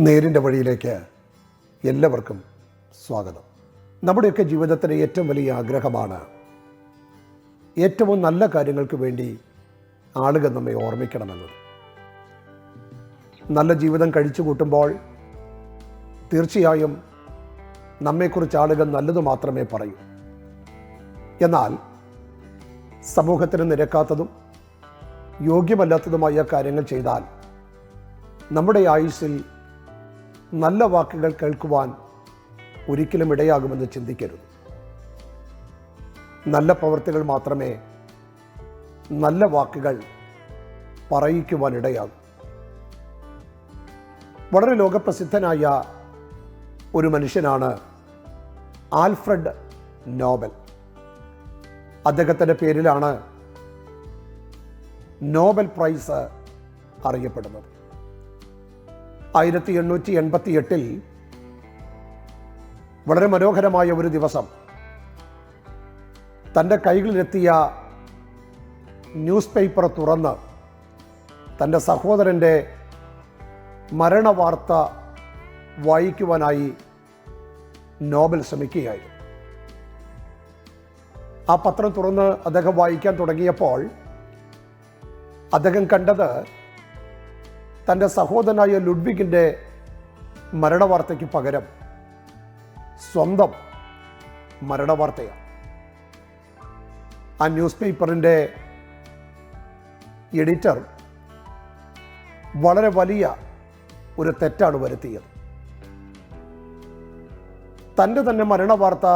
നേരിന്റെ വഴിയിലേക്ക് എല്ലാവർക്കും സ്വാഗതം. നമ്മുടെയൊക്കെ ജീവിതത്തിലെ ഏറ്റവും വലിയ ആഗ്രഹമാണ് ഏറ്റവും നല്ല കാര്യങ്ങൾക്ക് വേണ്ടി ആളുകൾ നമ്മെ ഓർമ്മിക്കണമെന്നത്. നല്ല ജീവിതം കഴിച്ചു കൂട്ടുമ്പോൾ തീർച്ചയായും നമ്മെക്കുറിച്ച് ആളുകൾ നല്ലത് മാത്രമേ പറയൂ. എന്നാൽ സമൂഹത്തിന് നിരക്കാത്തതും യോഗ്യമല്ലാത്തതുമായ കാര്യങ്ങൾ ചെയ്താൽ നമ്മുടെ ആയുസ്സിൽ നല്ല വാക്കുകൾ കേൾക്കുവാൻ ഒരിക്കലും ഇടയാകുമെന്ന് ചിന്തിക്കരുത്. നല്ല പ്രവൃത്തികൾ മാത്രമേ നല്ല വാക്കുകൾ പറയിക്കുവാൻ വളരെ ലോകപ്രസിദ്ധനായ ഒരു മനുഷ്യനാണ് ആൽഫ്രഡ് നോബൽ. അദ്ദേഹത്തിന്റെ പേരിലാണ് നോബൽ പ്രൈസ് അറിയപ്പെടുന്നത്. ആയിരത്തി എണ്ണൂറ്റി എൺപത്തി എട്ടിൽ വളരെ മനോഹരമായ ഒരു ദിവസം തന്റെ കൈകളിലെത്തിയ ന്യൂസ് പേപ്പർ തുറന്ന് തന്റെ സഹോദരന്റെ മരണവാർത്ത വായിക്കുവാനായി നോബൽ ശ്രമിക്കുകയായിരുന്നു. ആ പത്രം തുറന്ന് അദ്ദേഹം വായിക്കാൻ തുടങ്ങിയപ്പോൾ അദ്ദേഹം കണ്ടത് തന്റെ സഹോദരനായ ലുഡ്വിഗിന്റെ മരണവാർത്തയ്ക്ക് പകരം സ്വന്തം മരണവാർത്തയാണ്. ആ ന്യൂസ് പേപ്പറിന്റെ എഡിറ്റർ വളരെ വലിയ ഒരു തെറ്റാണ് വരുത്തിയത്. തന്റെ തന്നെ മരണവാർത്ത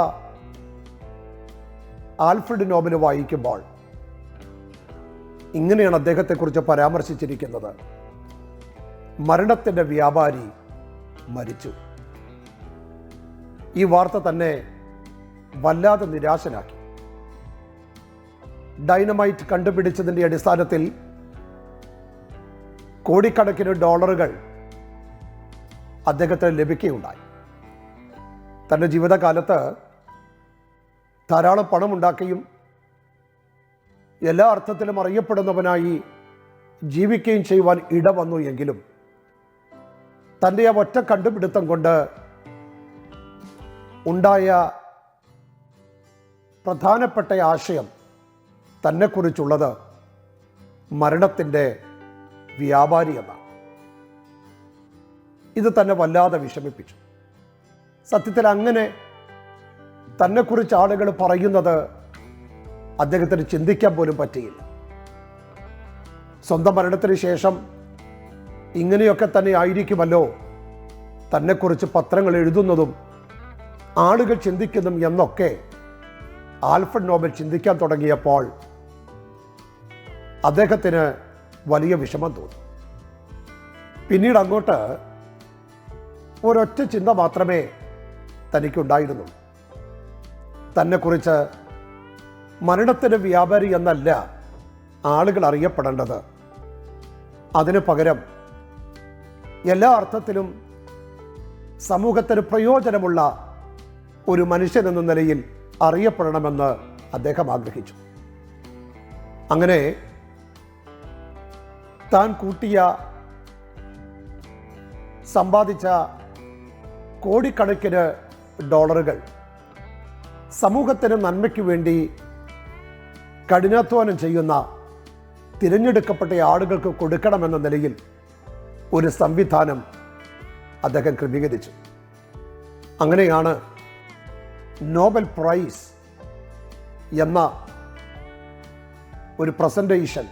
ആൽഫ്രഡ് നോബിന് വായിക്കുമ്പോൾ ഇങ്ങനെയാണ് അദ്ദേഹത്തെക്കുറിച്ച് പരാമർശിച്ചിരിക്കുന്നത്. മരണത്തിന്റെ വ്യാപാരി മരിച്ചു. ഈ വാർത്ത തന്നെ വല്ലാതെ നിരാശനാക്കി. ഡൈനമൈറ്റ് കണ്ടുപിടിച്ചതിന്റെ അടിസ്ഥാനത്തിൽ കോടിക്കണക്കിന് ഡോളറുകൾ അദ്ദേഹത്തിന് ലഭിക്കുകയുണ്ടായി. തന്റെ ജീവിതകാലത്ത് ധാരാളം പണമുണ്ടാക്കുകയും എല്ലാ അർത്ഥത്തിലും അറിയപ്പെടുന്നവനായി ജീവിക്കുകയും ചെയ്യുവാൻ ഇടവന്നു എങ്കിലും തന്റെ ആ ഒറ്റ കണ്ടുപിടുത്തം കൊണ്ട് ഉണ്ടായ പ്രധാനപ്പെട്ട ആശയം തന്നെക്കുറിച്ചുള്ളത് മരണത്തിന്റെ വ്യാപാരി എന്നാണ്. ഇത് തന്നെ വല്ലാതെ വിഷമിപ്പിച്ചു. സത്യത്തിൽ അങ്ങനെ തന്നെക്കുറിച്ച് ആളുകൾ പറയുന്നത് അദ്ദേഹത്തിന് ചിന്തിക്കാൻ പോലും പറ്റിയില്ല. സ്വന്തം മരണത്തിന് ശേഷം ഇങ്ങനെയൊക്കെ തന്നെ ആയിരിക്കുമല്ലോ. തന്നെക്കുറിച്ച് പത്രങ്ങൾ എഴുതുന്നതും ആളുകൾ ചിന്തിക്കുന്നതും എന്നൊക്കെ ആൽഫ്രഡ് നോബൽ ചിന്തിക്കാൻ തുടങ്ങിയപ്പോൾ അദ്ദേഹത്തിന് വലിയ വിഷമം തോന്നി. പിന്നീട് അങ്ങോട്ട് ഒരൊറ്റ ചിന്ത മാത്രമേ തനിക്കുണ്ടായിരുന്നുള്ളൂ. തന്നെക്കുറിച്ച് മരണത്തിന് വ്യാപാരി എന്നല്ല ആളുകൾ അറിയപ്പെടേണ്ടത്. അതിനു പകരം എല്ലാ അർത്ഥത്തിലും സമൂഹത്തിന് പ്രയോജനമുള്ള ഒരു മനുഷ്യൻ എന്ന നിലയിൽ അറിയപ്പെടണമെന്ന് അദ്ദേഹം ആഗ്രഹിച്ചു. അങ്ങനെ താൻ കൂട്ടിയ സമ്പാദിച്ച കോടിക്കണക്കിന് ഡോളറുകൾ സമൂഹത്തിന് നന്മയ്ക്ക് വേണ്ടി കഠിനാധ്വാനം ചെയ്യുന്ന തിരഞ്ഞെടുക്കപ്പെട്ട ആളുകൾക്ക് കൊടുക്കണമെന്ന നിലയിൽ ഒരു സംവിധാനം അദ്ദേഹം ക്രമീകരിച്ചു. അങ്ങനെയാണ് നോബൽ പ്രൈസ് എന്ന ഒരു പ്രസന്റേഷൻ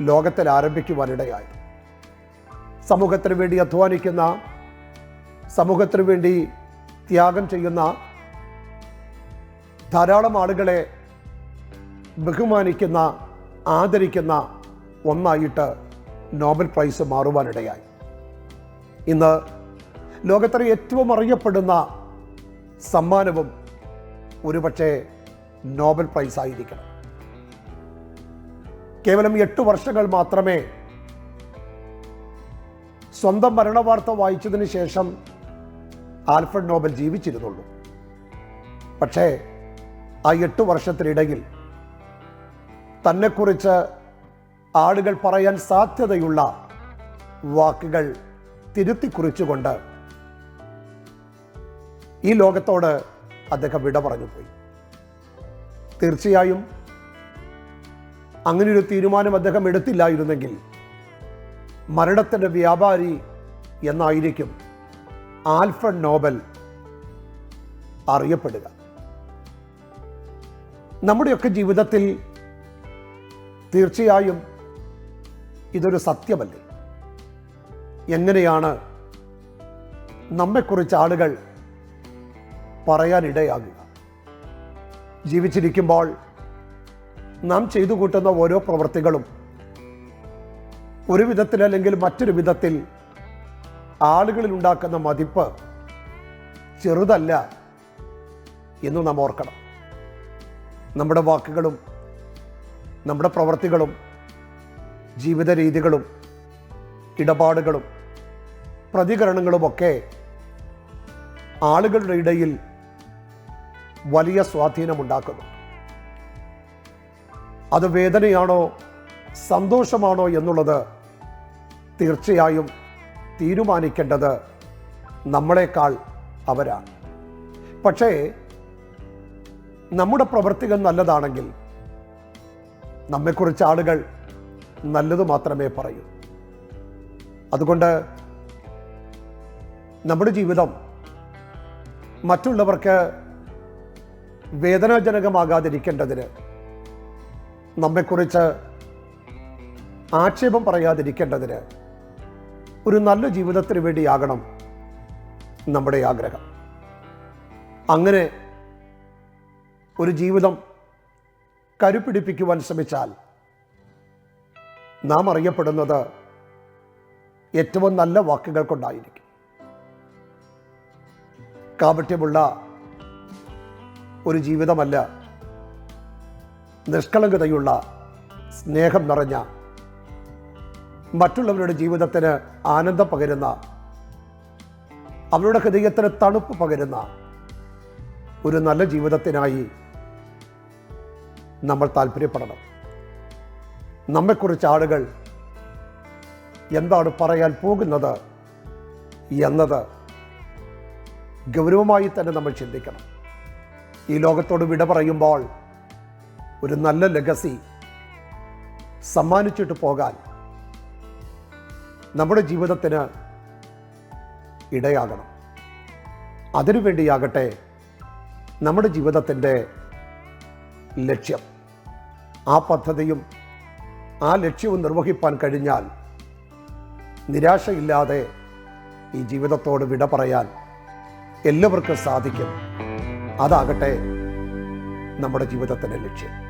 ലോകത്തിൽ ആരംഭിക്കുവാനിടയായത്. സമൂഹത്തിന് വേണ്ടി അധ്വാനിക്കുന്ന സമൂഹത്തിന് വേണ്ടി ത്യാഗം ചെയ്യുന്ന ധാരാളം ആളുകളെ ബഹുമാനിക്കുന്ന ആദരിക്കുന്ന ഒന്നായിട്ട് നോബൽ പ്രൈസ് മാറുവാനിടയായി. ഇന്ന് ലോകത്തിലെ ഏറ്റവും അറിയപ്പെടുന്ന സമ്മാനവും ഒരുപക്ഷെ നോബൽ പ്രൈസ് ആയിരിക്കണം. കേവലം എട്ട് വർഷങ്ങൾ മാത്രമേ സ്വന്തം മരണവാർത്ത വായിച്ചതിന് ശേഷം ആൽഫ്രഡ് നോബൽ ജീവിച്ചിരുന്നുള്ളൂ. പക്ഷേ ആ എട്ട് വർഷത്തിനിടയിൽ തന്നെക്കുറിച്ച് ആളുകൾ പറയാൻ സാധ്യതയുള്ള വാക്കുകൾ തിരുത്തി കുറിച്ചുകൊണ്ട് ഈ ലോകത്തോട് അദ്ദേഹം വിട പറഞ്ഞു പോയി തീർച്ചയായും അങ്ങനെയൊരു തീരുമാനം അദ്ദേഹം എടുത്തില്ലായിരുന്നെങ്കിൽ മരണത്തിന്റെ വ്യാപാരി എന്നായിരിക്കും ആൽഫ്രഡ് നോബൽ അറിയപ്പെടുക. നമ്മുടെയൊക്കെ ജീവിതത്തിൽ തീർച്ചയായും ഇതൊരു സത്യമല്ലേ? എങ്ങനെയാണ് നമ്മെക്കുറിച്ച് ആളുകൾ പറയാനിടയാകുക ജീവിച്ചിരിക്കുമ്പോൾ നാം ചെയ്തു കൂട്ടുന്ന ഓരോ പ്രവൃത്തികളും ഒരു വിധത്തിൽ അല്ലെങ്കിൽ മറ്റൊരു വിധത്തിൽ ആളുകളിൽ ഉണ്ടാക്കുന്ന മതിപ്പ് ചെറുതല്ല എന്ന് നാം ഓർക്കണം. നമ്മുടെ വാക്കുകളും നമ്മുടെ പ്രവൃത്തികളും ജീവിത രീതികളും ഇടപാടുകളും പ്രതികരണങ്ങളുമൊക്കെ ആളുകളുടെ ഇടയിൽ വലിയ സ്വാധീനമുണ്ടാക്കുന്നു. അത് വേദനയാണോ സന്തോഷമാണോ എന്നുള്ളത് തീർച്ചയായും തീരുമാനിക്കേണ്ടത് നമ്മളെക്കാൾ അവരാണ്. പക്ഷേ നമ്മുടെ പ്രവൃത്തികൾ നല്ലതാണെങ്കിൽ നമ്മെക്കുറിച്ച് ആളുകൾ നല്ലത് മാത്രമേ പറയൂ. അതുകൊണ്ട് നമ്മുടെ ജീവിതം മറ്റുള്ളവർക്ക് വേദനാജനകമാകാതിരിക്കേണ്ടതിന് നമ്മെക്കുറിച്ച് ആക്ഷേപം പറയാതിരിക്കേണ്ടതിന് ഒരു നല്ല ജീവിതത്തിന് വേണ്ടിയാകണം നമ്മുടെ ആഗ്രഹം. അങ്ങനെ ഒരു ജീവിതം കരുപിടിപ്പിക്കുവാൻ ശ്രമിച്ചാൽ നാം അറിയപ്പെടുന്നത് ഏറ്റവും നല്ല വാക്കുകൾ കൊണ്ടായിരിക്കും കാപട്യമുള്ള ഒരു ജീവിതമല്ല നിഷ്കളങ്കതയുള്ള സ്നേഹം നിറഞ്ഞ മറ്റുള്ളവരുടെ ജീവിതത്തിന് ആനന്ദം പകരുന്ന അവരുടെ ഹൃദയത്തിന് തണുപ്പ് പകരുന്ന ഒരു നല്ല ജീവിതത്തിനായി നമ്മൾ താല്പര്യപ്പെടണം. നമ്മെക്കുറിച്ച് ആളുകൾ എന്താണ് പറയാൻ പോകുന്നത് എന്നത് ഗൗരവമായി തന്നെ നമ്മൾ ചിന്തിക്കണം. ഈ ലോകത്തോട് വിട പറയുമ്പോൾ ഒരു നല്ല ലെഗസി സമ്മാനിച്ചിട്ട് പോകാൻ നമ്മുടെ ജീവിതത്തിന് ഇടയാകണം. അതിനുവേണ്ടിയാകട്ടെ നമ്മുടെ ജീവിതത്തിന്റെ ലക്ഷ്യം ആ പദ്ധതിയും ആ ലക്ഷ്യവും നിർവഹിപ്പാൻ കഴിഞ്ഞാൽ നിരാശയില്ലാതെ ഈ ജീവിതത്തോട് വിട പറയാൻ എല്ലാവർക്കും സാധിക്കും. അതാകട്ടെ നമ്മുടെ ജീവിതത്തിന്റെ ലക്ഷ്യം.